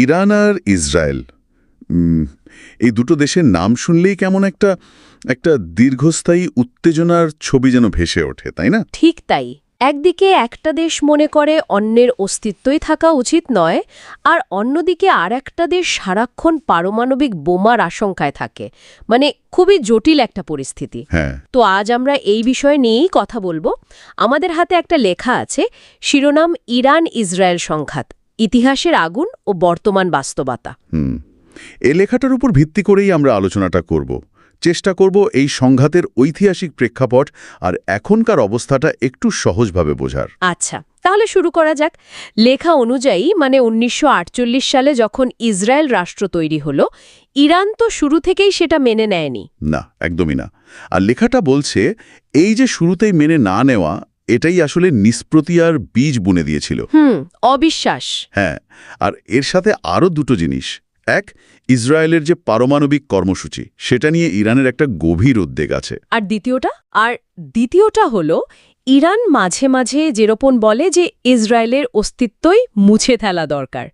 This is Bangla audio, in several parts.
ইরান আর ইসরায়েল। এই দুটো দেশের নাম শুনলেই কেমন একটা একটা দীর্ঘস্থায়ী উত্তেজনার ছবি যেন ভেসে ওঠে তাই না? ঠিক তাই। একদিকে একটা দেশ মনে করে অন্যের অস্তিত্বই থাকা উচিত নয় আর অন্যদিকে আর একটা দেশ সারাক্ষণ পারমাণবিক বোমার আশঙ্কায় থাকে। মানে খুবই জটিল একটা পরিস্থিতি। হ্যাঁ। তো আজ আমরা এই বিষয় নিয়েই কথা বলব। আমাদের হাতে একটা লেখা আছে শিরোনাম ইরান ইসরায়েল সংঘাত। ইতিহাসের আগুন ও বর্তমান বাস্তবতা। হুম। এ লেখাটার উপর ভিত্তি করেই আমরা আলোচনাটা করব। চেষ্টা করব এই সংঘাতের ঐতিহাসিক প্রেক্ষাপট আর এখনকার অবস্থাটা একটু সহজভাবে বোঝার। আচ্ছা তাহলে শুরু করা যাক। লেখা অনুযায়ী মানে উনিশশো আটচল্লিশ সালে যখন ইসরায়েল রাষ্ট্র তৈরি হলো ইরান তো শুরু থেকেই সেটা মেনে নেয়নি। না একদমই না। আর লেখাটা বলছে এই যে শুরুতেই মেনে না নেওয়া এটাই আসলে নিষ্প্রতিয়ার বীজ বুনে দিয়েছিল। হুম অবিশ্বাস। হ্যাঁ আর এর সাথে আরও দুটো জিনিস। এক ইসরায়েলের যে পারমাণবিক কর্মসূচি সেটা নিয়ে ইরানের একটা গভীর উদ্বেগ আছে। আর দ্বিতীয়টা? আর দ্বিতীয়টা হলো ইরান মাঝে মাঝে যেরকম বলে যে ইসরায়েলের অস্তিত্বই মুছে ফেলা দরকার।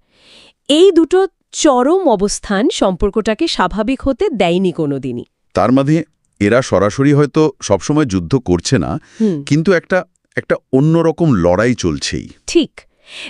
এই দুটো চরম অবস্থান সম্পর্কটাকে স্বাভাবিক হতে দেয়নি কোনোদিনই। তার মাঝে এরা সরাসরি হয়তো সবসময় যুদ্ধ করছে না কিন্তু একটা একটা অন্যরকম লড়াই চলছেই। ঠিক।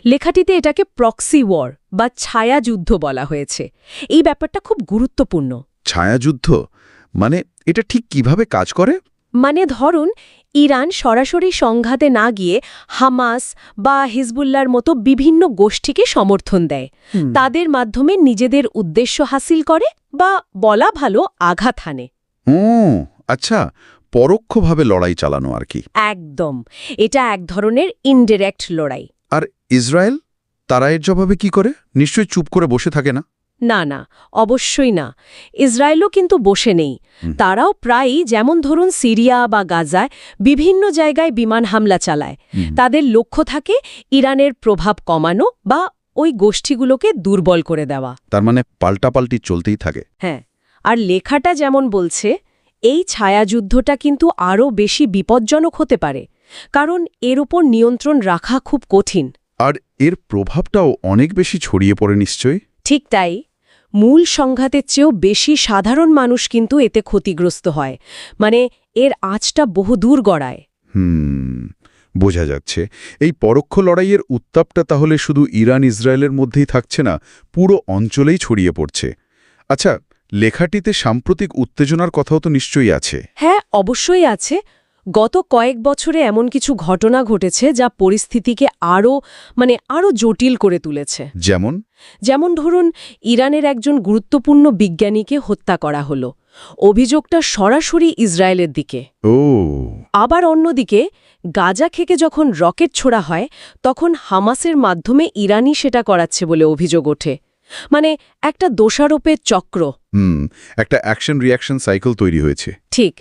লেখাটিতে এটাকে প্রক্সি ওয়ার বা ছায়াযুদ্ধ বলা হয়েছে। এই ব্যাপারটা খুব গুরুত্বপূর্ণ। ছায়াযুদ্ধ? মানে এটা ঠিক কীভাবে কাজ করে? মানে ধরুন ইরান সরাসরি সংঘাতে না গিয়ে হামাস বা হিজবুল্লার মতো বিভিন্ন গোষ্ঠীকে সমর্থন দেয়। তাদের মাধ্যমে নিজেদের উদ্দেশ্য হাসিল করে বা বলা ভালো আঘাত হানে। আচ্ছা। পরোক্ষভাবে লড়াই চালানো আর কি। একদম। এটা এক ধরনের ইনডিরেক্ট লড়াই। আর ইসরায়েল তারা এর জবাবে কি করে? নিশ্চয়ই চুপ করে বসে থাকে না? না না অবশ্যই না। ইসরায়েলও কিন্তু বসে নেই। তারাও প্রায়ই যেমন ধরুন সিরিয়া বা গাজায় বিভিন্ন জায়গায় বিমান হামলা চালায়। তাদের লক্ষ্য থাকে ইরানের প্রভাব কমানো বা ওই গোষ্ঠীগুলোকে দুর্বল করে দেওয়া। তার মানে পাল্টাপাল্টি চলতেই থাকে। হ্যাঁ আর লেখাটা যেমন বলছে এই ছায়াযুদ্ধটা কিন্তু আরও বেশি বিপজ্জনক হতে পারে কারণ এর ওপর নিয়ন্ত্রণ রাখা খুব কঠিন। আর এর প্রভাবটাও অনেক বেশি ছড়িয়ে পড়ে নিশ্চয়ই? ঠিক তাই। মূল সংঘাতের চেয়েও বেশি সাধারণ মানুষ কিন্তু এতে ক্ষতিগ্রস্ত হয়। মানে এর আঁচটা বহুদূর গড়ায়। হুম বোঝা যাচ্ছে। এই পরোক্ষ লড়াইয়ের উত্তাপটা তাহলে শুধু ইরান ইসরায়েলের মধ্যেই থাকছে না পুরো অঞ্চলেই ছড়িয়ে পড়ছে। আচ্ছা লেখাটিতে সাম্প্রতিক উত্তেজনার কথাও তো নিশ্চয়ই আছে। হ্যাঁ অবশ্যই আছে। গত কয়েক বছরে এমন কিছু ঘটনা ঘটেছে যা পরিস্থিতিকে আরও মানে আরও জটিল করে তুলেছে। যেমন? যেমন ধরুন ইরানের একজন গুরুত্বপূর্ণ বিজ্ঞানীকে হত্যা করা হলো। অভিযোগটা সরাসরি ইসরায়েলের দিকে। ও। আবার অন্যদিকে গাজা থেকে যখন রকেট ছোড়া হয় তখন হামাসের মাধ্যমে ইরানই সেটা করাচ্ছে বলে অভিযোগ ওঠে। মানে একটা দোষারোপের চক্র। হুম একটা অ্যাকশন রিয়াকশন সাইকেল তৈরি হয়েছে। ঠিক।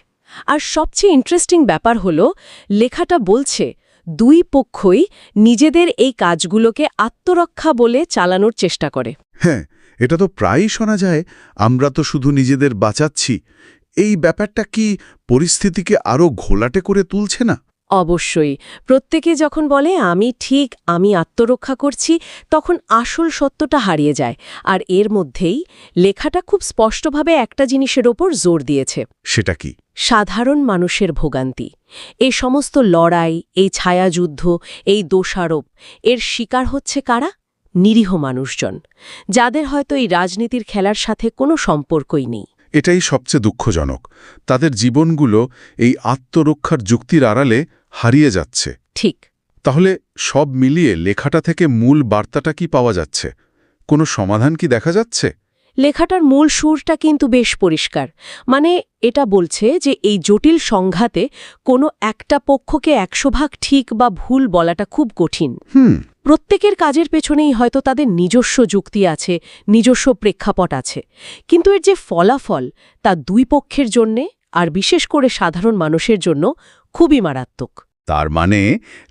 আর সবচেয়ে ইন্টারেস্টিং ব্যাপার হলো লেখাটা বলছে দুই পক্ষই নিজেদের এই কাজগুলোকে আত্মরক্ষা বলে চালানোর চেষ্টা করে। হ্যাঁ এটা তো প্রায়ই শোনা যায় আমরা তো শুধু নিজেদের বাঁচাচ্ছি। এই ব্যাপারটা কি পরিস্থিতিকে আরও ঘোলাটে করে তুলছে না? অবশ্যই। প্রত্যেকে যখন বলে আমি ঠিক আমি আত্মরক্ষা করছি তখন আসল সত্যটা হারিয়ে যায়। আর এর মধ্যেই লেখাটা খুব স্পষ্টভাবে একটা জিনিসের ওপর জোর দিয়েছে। সেটা কি? সাধারণ মানুষের ভোগান্তি। এই সমস্ত লড়াই এই ছায়াযুদ্ধ এই দোষারোপ এর শিকার হচ্ছে কারা? নিরীহ মানুষজন যাদের হয়তো এই রাজনীতির খেলার সাথে কোনো সম্পর্কই নেই। এটাই সবচেয়ে দুঃখজনক। তাদের জীবনগুলো এই আত্মরক্ষার যুক্তির আড়ালে হারিয়ে যাচ্ছে। ঠিক। তাহলে সব মিলিয়ে লেখাটা থেকে মূল বার্তাটা কি পাওয়া যাচ্ছে? কোনো সমাধান কি দেখা যাচ্ছে? লেখাটার মূল সুরটা কিন্তু বেশ পরিষ্কার। মানে এটা বলছে যে এই জটিল সংঘাতে কোনো একটা পক্ষকে একশো ভাগ ঠিক বা ভুল বলাটা খুব কঠিন। হুম। প্রত্যেকের কাজের পেছনেই হয়তো তাদের নিজস্ব যুক্তি আছে নিজস্ব প্রেক্ষাপট আছে। কিন্তু এর যে ফলাফল তা দুই পক্ষের জন্যে আর বিশেষ করে সাধারণ মানুষের জন্য খুবই মারাত্মক। তার মানে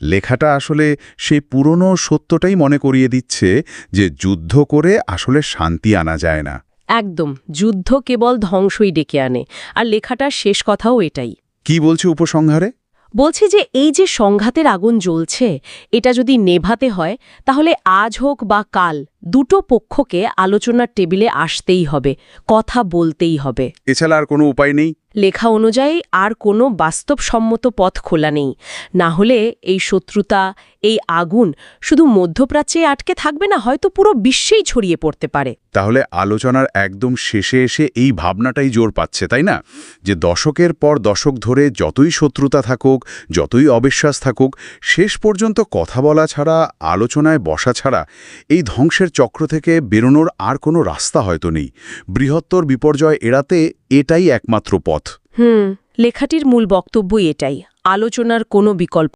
লেখাটা আসলে সেই পুরনো সত্যটাই মনে করিয়ে দিচ্ছে যে যুদ্ধ করে আসলে শান্তি আনা যায় না। একদম যুদ্ধ কেবল ধ্বংসই ডেকে আনে আর লেখাটার শেষ কথাও এটাই। কি বলছে উপসংহারে? বলছে যে এই যে সংঘাতের আগুন জ্বলছে এটা যদি নেভাতে হয় তাহলে আজ হোক বা কাল দুটো পক্ষকে আলোচনার টেবিলে আসতেই হবে কথা বলতেই হবে। এছাড়া আর কোনো উপায় নেই? লেখা অনুযায়ী আর কোনো বাস্তবসম্মত পথ খোলা নেই। না হলে এই শত্রুতা, এই আগুন শুধু মধ্যপ্রাচ্যে আটকে থাকবে না, হয়তো পুরো বিশ্বেই ছড়িয়ে পড়তে পারে। তাহলে আলোচনার একদম শেষে এসে এই ভাবনাটাই জোর পাচ্ছে, তাই না? যে দশকের পর দশক ধরে যতই শত্রুতা থাকুক, যতই অবিশ্বাস থাকুক, শেষ পর্যন্ত কথা বলা ছাড়া, আলোচনায় বসা ছাড়া এই ধ্বংসের চক্র থেকে বেরোনোর আর কোনো রাস্তা হয়তো নেই। বৃহত্তর বিপর্যয় এড়াতে এটাই একমাত্র পথ। হুম, লেখাটির মূল বক্তব্যই এটাই। আলোচনার কোনো বিকল্প